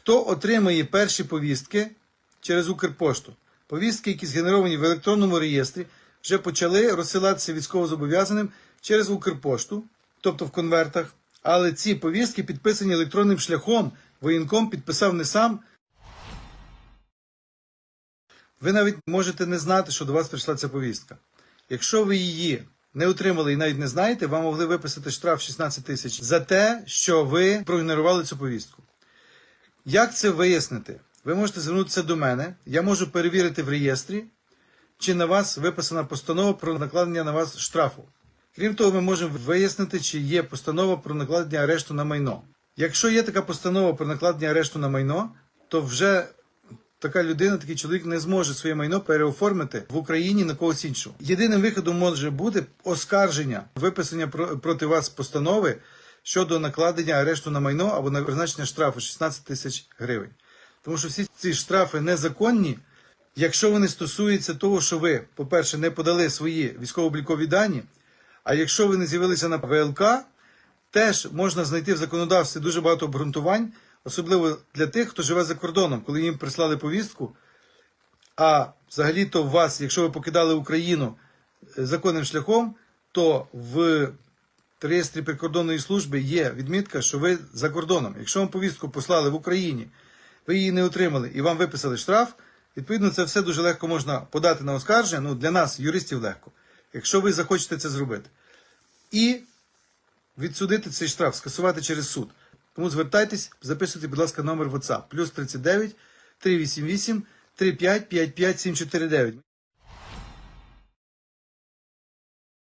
Хто отримає перші повістки через Укрпошту? Повістки, які згенеровані в електронному реєстрі, вже почали розсилатися військовозобов'язаним через Укрпошту, тобто в конвертах. Але ці повістки підписані електронним шляхом. Воєнком підписав не сам. Ви навіть можете не знати, що до вас прийшла ця повістка. Якщо ви її не отримали і навіть не знаєте, вам могли виписати штраф 16 тисяч за те, що ви проігнорували цю повістку. Як це вияснити? Ви можете звернутися до мене, я можу перевірити в реєстрі, чи на вас виписана постанова про накладення на вас штрафу. Крім того, ми можемо вияснити, чи є постанова про накладення арешту на майно. Якщо є така постанова про накладення арешту на майно, то вже така людина, такий чоловік не зможе своє майно переоформити в Україні на когось іншого. Єдиним виходом може бути оскарження, виписання про- проти вас постанови щодо накладення арешту на майно або на призначення штрафу 16 тисяч гривень. Тому що всі ці штрафи незаконні, якщо вони стосуються того, що ви, по-перше, не подали свої військово-облікові дані, а якщо ви не з'явилися на ВЛК, теж можна знайти в законодавстві дуже багато обґрунтувань, особливо для тих, хто живе за кордоном, коли їм прислали повістку. А взагалі-то вас, якщо ви покидали Україну е, законним шляхом, то в реєстрі прикордонної служби є відмітка, що ви за кордоном. Якщо вам повістку послали в Україні, ви її не отримали і вам виписали штраф, відповідно, це все дуже легко можна подати на оскарження. Ну, для нас, юристів, легко, якщо ви захочете це зробити. І відсудити цей штраф, скасувати через суд. Тому звертайтесь, записуйте, будь ласка, номер WhatsApp. Плюс 39 388 35 55 749.